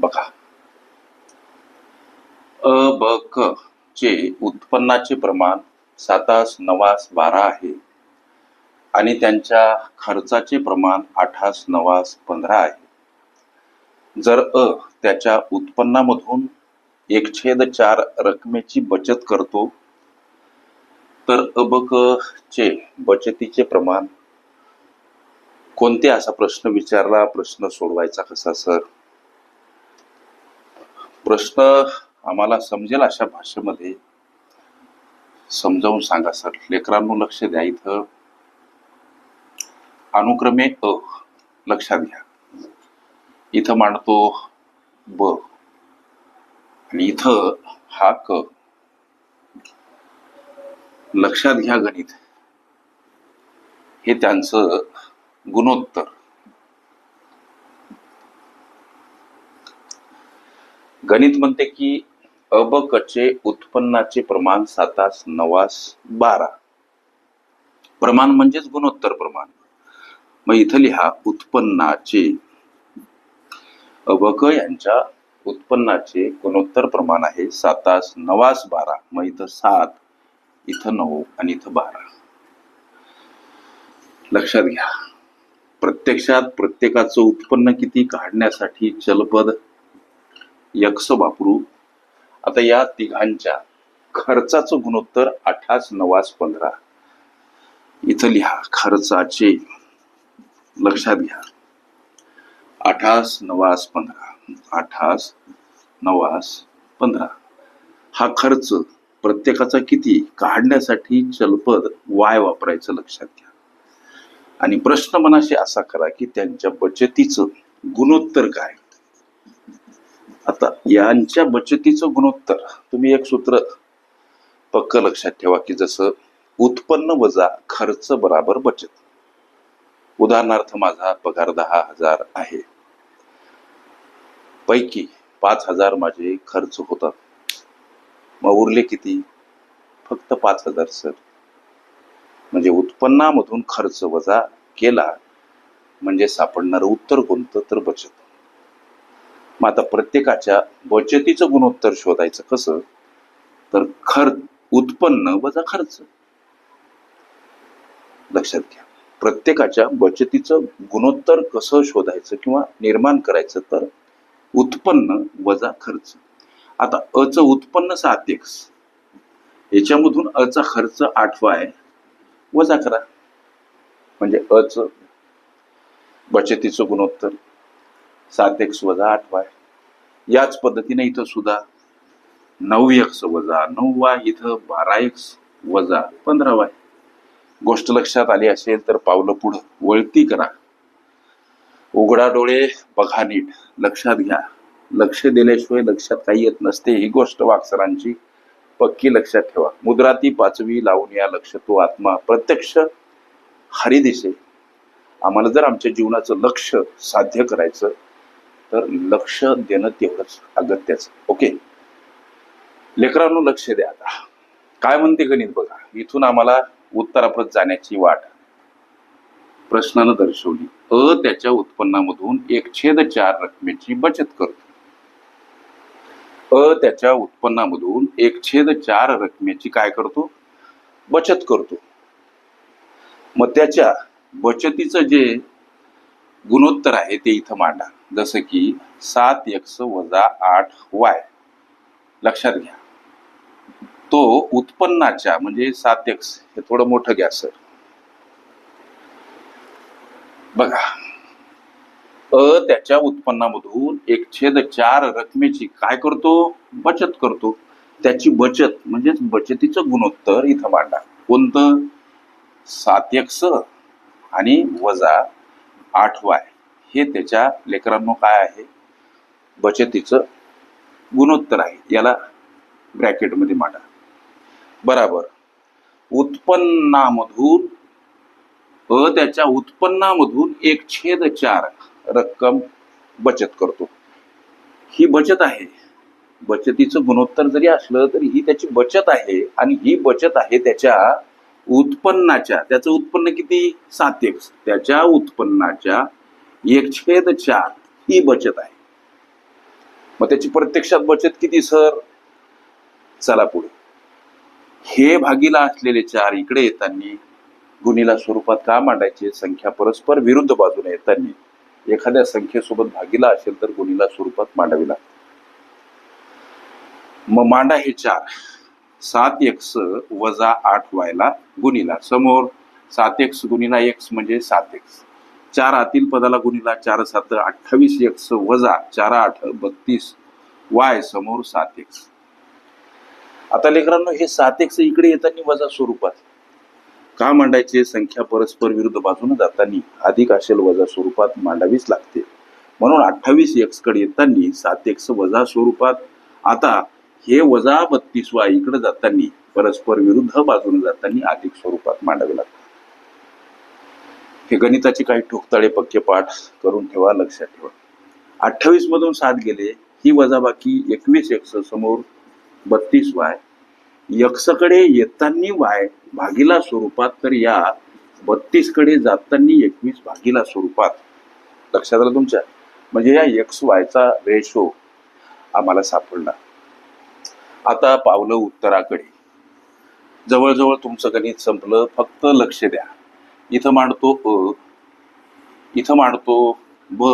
बघा. अ ब क चे उत्पन्नाचे प्रमाण सातास नवास बारा आहे. आणि त्यांच्या खर्चाचे प्रमाण आठास नवास पंधरा आहे. जर अ त्याच्या उत्पन्नामधून एक छेद चार रकमेची बचत करतो तर अ ब क चे बचतीचे प्रमाण कोणते? असा प्रश्न विचारला प्रश्न सोडवायचा कसा सर? प्रश्न आम्हाला समजेल अशा भाषेमध्ये. समजावून सांगा सर. लेकरांनो लक्ष द्या इथं. अनुक्रमे अ लक्षात घ्या. इथं मांडतो ब. आणि इथं हा क. लक्षात घ्या गणित. हे त्यांचं गुणोत्तर. गणित म्हणते की अबकचे उत्पन्नाचे प्रमाण सातास नवास बारा. प्रमाण म्हणजेच गुणोत्तर प्रमाण. मग इथं लिहा उत्पन्नाचे. अबक यांच्या उत्पन्नाचे गुणोत्तर प्रमाण आहे सातास नवास बारा. मग इथं सात इथं नऊ आणि इथं बारा. लक्षात घ्या. प्रत्यक्षात प्रत्येकाचं उत्पन्न किती काढण्यासाठी चलपद यक्ष वापरू आता या तिघांच्या खर्चाचं गुणोत्तर अठास नवास पंधरा. इथं लिहा खर्चाचे. लक्षात घ्या. अठास नवास पंधरा. अठास नवास पंधरा. हा खर्च प्रत्येकाचा किती? काढण्यासाठी चलपद वाय वापरायचं लक्षात घ्या. आणि प्रश्न मनाशी असा करा की त्यांच्या बचतीचं गुणोत्तर काय? आता यांच्या बचतीचं गुणोत्तर तुम्ही एक सूत्र पक्क लक्षात ठेवा की जसं उत्पन्न वजा खर्च बराबर बचत. उदाहरणार्थ माझा पगार दहा हजार आहे. पैकी पाच हजार माझे खर्च होतात. मग उरले किती? फक्त पाच हजार सर. म्हणजे उत्पन्नामधून खर्च वजा केला म्हणजे सापडणारं उत्तर कोणतं? तर बचत. मग आता प्रत्येकाच्या बचतीचं गुणोत्तर शोधायचं कसं? तर खर्च उत्पन्न वजा खर्च. लक्षात घ्या. प्रत्येकाच्या बचतीचं गुणोत्तर कसं शोधायचं किंवा निर्माण करायचं तर उत्पन्न वजा खर्च. आता अचं उत्पन्न साध्यक्ष याच्यामधून अचा खर्च आठवा आहे. वजा करा. म्हणजे अच बचतीचं गुणोत्तर. सात एक्स वजा आठ वाय. याच पद्धतीने इथं सुद्धा नऊ एक्स वजा नऊ वाय इथं बारा एक्स वजा पंधरा वाय. गोष्ट लक्षात आली असेल तर पावलं पुढं वळती करा. उघडा डोळे बघा नीट. लक्षात घ्या. लक्ष दिल्याशिवाय लक्षात काही येत नसते. ही गोष्ट वाक्सरांची पक्की लक्षात ठेवा. मुद्रा ती पाचवी लावून या लक्ष तो आत्मा. प्रत्यक्ष हरी दिसे आम्हाला जर आमच्या जीवनाचं लक्ष साध्य करायचं तर लक्ष देणं तेवढंच अगत्याचं. ओके? लेकरांनो लक्ष द्या आता. काय म्हणते गणित बघा. इथून आम्हाला उत्तराप्रत जाण्याची वाट. प्रश्नानं दर्शवली. अ त्याच्या उत्पन्नामधून एक छेद चार रकमेची बचत करतो. अ त्याच्या उत्पन्नामधून एक छेद चार रकमेची काय करतो? बचत करतो. मग त्याच्या बचतीचं जे गुणोत्तर आहे ते इथं मांडा. जसं की सात एक्स वजा आठ वाय. लक्षात घ्या. तो उत्पन्नाच्या म्हणजे सात एक्स हे थोडं मोठं घ्या सर. बघा. अ त्याच्या उत्पन्नामधून एक छेद चार रकमेची काय करतो? बचत करतो. त्याची बचत म्हणजेच बचतीचं गुणोत्तर इथं मांडा. कोणतं? सात एक्स आणि वजा आठवा आहे. हे त्याच्या लेकरांनो काय आहे? बचतीचं गुणोत्तर आहे. याला ब्रॅकेटमध्ये मांडा. बराबर. उत्पन्नामधून अ त्याच्या उत्पन्नामधून एक छेद चार रक्कम बचत करतो. ही बचत आहे. बचतीचं गुणोत्तर जरी असलं तरी ही त्याची बचत आहे आणि ही बचत आहे त्याच्या उत्पन्नाच्या त्याचं उत्पन्न किती? सात एक्स त्याच्या उत्पन्नाच्या एक छेद चार ही बचत आहे. मग त्याची प्रत्यक्षात बचत किती सर? चला पुढे. हे भागीला असलेले चार इकडे येताना गुणीला स्वरूपात का मांडायचे? संख्या परस्पर विरुद्ध बाजूने येताना. एखाद्या संख्येसोबत भागीला असेल तर गुणीला स्वरूपात मांडावी लागते. मग मांडा हे चार. सात एक्स वजा आठ वायला गुणिला समोर. सात एक्स गुणीला एक्स म्हणजे सात एक्स चार आतील पदाला गुणीला चार सात अठ्ठावीस एक्स वजा चार आठ बत्तीस वाय समोर सात एक्स आता लेकरांनो हे सात एक्स इकडे येताना वजा स्वरूपात का मांडायचे? संख्या परस्पर विरुद्ध बाजूने जाताना अधिक असेल वजा स्वरूपात मांडावीच लागते. म्हणून अठ्ठावीस एक्सकडे येताना सात एक्स वजा स्वरूपात. आता हे वजा बत्तीस वाय इकडे जाताना परस्पर विरुद्ध बाजूने जाताना अधिक स्वरूपात मांडावे लागतात. हे गणिताचे काही ठोकताळे पक्के पाठ करून ठेवा लक्षात ठेवा. अठ्ठावीस मधून सात गेले ही वजाबाकी एकवीस एक्स समोर बत्तीस वाय. यक्षकडे येताना वाय भागीला स्वरूपात तर या बत्तीसकडे जाताना एकवीस भागीला स्वरूपात. लक्षात आलं तुमच्या? म्हणजे या एक्स वायचा रेशो आम्हाला सापडला. आता पावलं उत्तराकडे. जवळजवळ तुमचं गणित संपलं फक्त लक्ष द्या. इथं मांडतो अ इथं मांडतो ब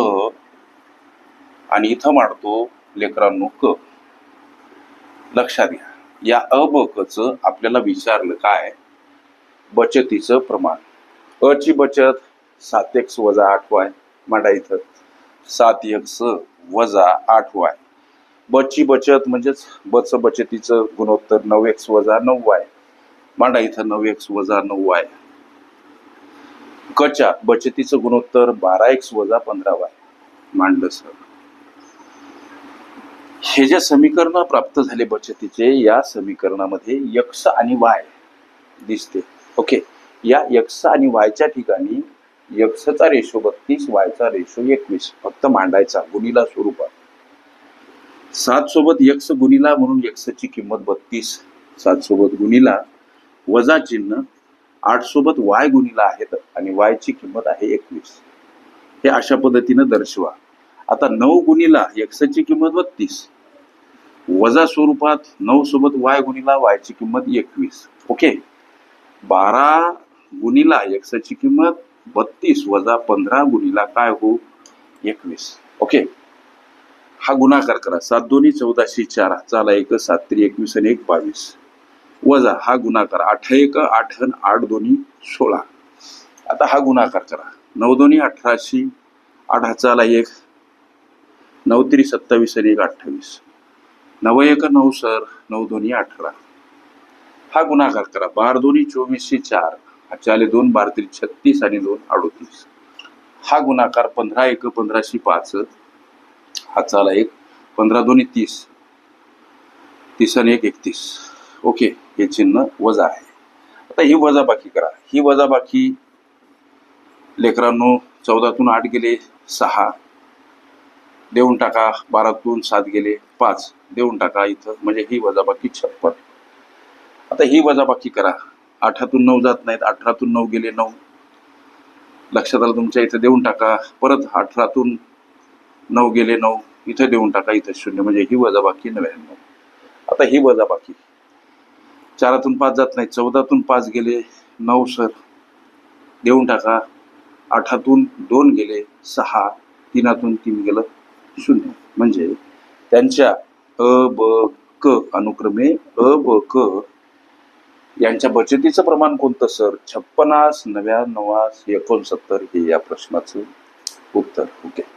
आणि इथं मांडतो लेकरांनो क. लक्षात घ्या या अ ब कचं आपल्याला विचारलं काय? बचतीचं प्रमाण. अ ची बचत सात एक्स वजा आठ वाय. मांडा इथं. सात एक्स वजा आठ वाय. बचची बचत म्हणजेच बच बचतीचं गुणोत्तर नऊ एक्स वजा नऊ वाय मांडा इथं नऊ एक्स वजा नऊ वाय कच्या बचतीचं गुणोत्तर बारा एक्स वजा पंधरा वाय मांडलं सर. हे जे समीकरण प्राप्त झाले बचतीचे या समीकरणामध्ये यक्स आणि वाय दिसते. ओके. या यक्स आणि वायच्या ठिकाणी यक्सचा रेशो बत्तीस वायचा रेशो एकवीस. फक्त मांडायचा गुणीला स्वरूपात. सात सोबत यक्ष गुणीला म्हणून यक्षची किंमत बत्तीस. सात सोबत गुणीला वजा चिन्ह आठ सोबत वाय गुनिला आहेत आणि वायची किंमत आहे एकवीस. हे अशा पद्धतीनं दर्शवा. आता नऊ गुनिला यक्षची किंमत बत्तीस. वजा स्वरूपात नऊ सोबत वाय गुनिला वायची किंमत एकवीस. ओके? बारा गुणीला यक्षची किंमत बत्तीस वजा पंधरा गुणीला काय हो एकवीस. ओके? हा गुणाकार करा. सात दोन्ही चौदाशे चार. चाला एक सात त्रि एकवीस आणि एक बावीस. वजा हा गुणाकार. आठ एक आठ आठ दोन्ही सोळा. आता हा गुणाकार करा. नऊ दोन्ही अठराशे आठ हाचाला एक. नऊ त्रि सत्तावीस आणि एक अठ्ठावीस. नव एक नऊ सर नऊ दोन्ही अठरा. हा गुणाकार करा. बार दोन्ही चोवीसशे चार. हाचाले दोन बार त्रि छत्तीस आणि दोन अडोतीस. हा गुणाकार पंधरा एक पंधराशे पाच. हाचाला एक. पंधरा दोन्ही तीस. तीस आणि एक एकतीस. ओके हे चिन्ह वजा आहे. आता ही वजाबाकी करा. ही वजाबाकी लेकरांनो चौदातून आठ गेले सहा. देऊन टाका बारातून सात गेले पाच. देऊन टाका इथं म्हणजे ही वजाबाकी छप्पन. आता ही वजाबाकी करा. आठातून नऊ जात नाहीत अठरातून नऊ गेले नऊ. लक्षात आलं तुमच्या इथं देऊन टाका. परत अठरातून नऊ गेले नऊ. इथं देऊन टाका इथं शून्य. म्हणजे ही वजाबाकी नव्याण्णव. आता ही वजाबाकी. चारातून पाच जात नाही चौदातून पाच गेले नऊ सर. देऊन टाका. आठातून दोन गेले सहा. तीनातून तीन गेलं शून्य. म्हणजे त्यांच्या अ ब क अनुक्रमे अ ब क यांच्या बचतीचं प्रमाण कोणतं सर? छप्पनास नव्याण्णवास एकोणसत्तर हे या प्रश्नाचं उत्तर. Okay okay.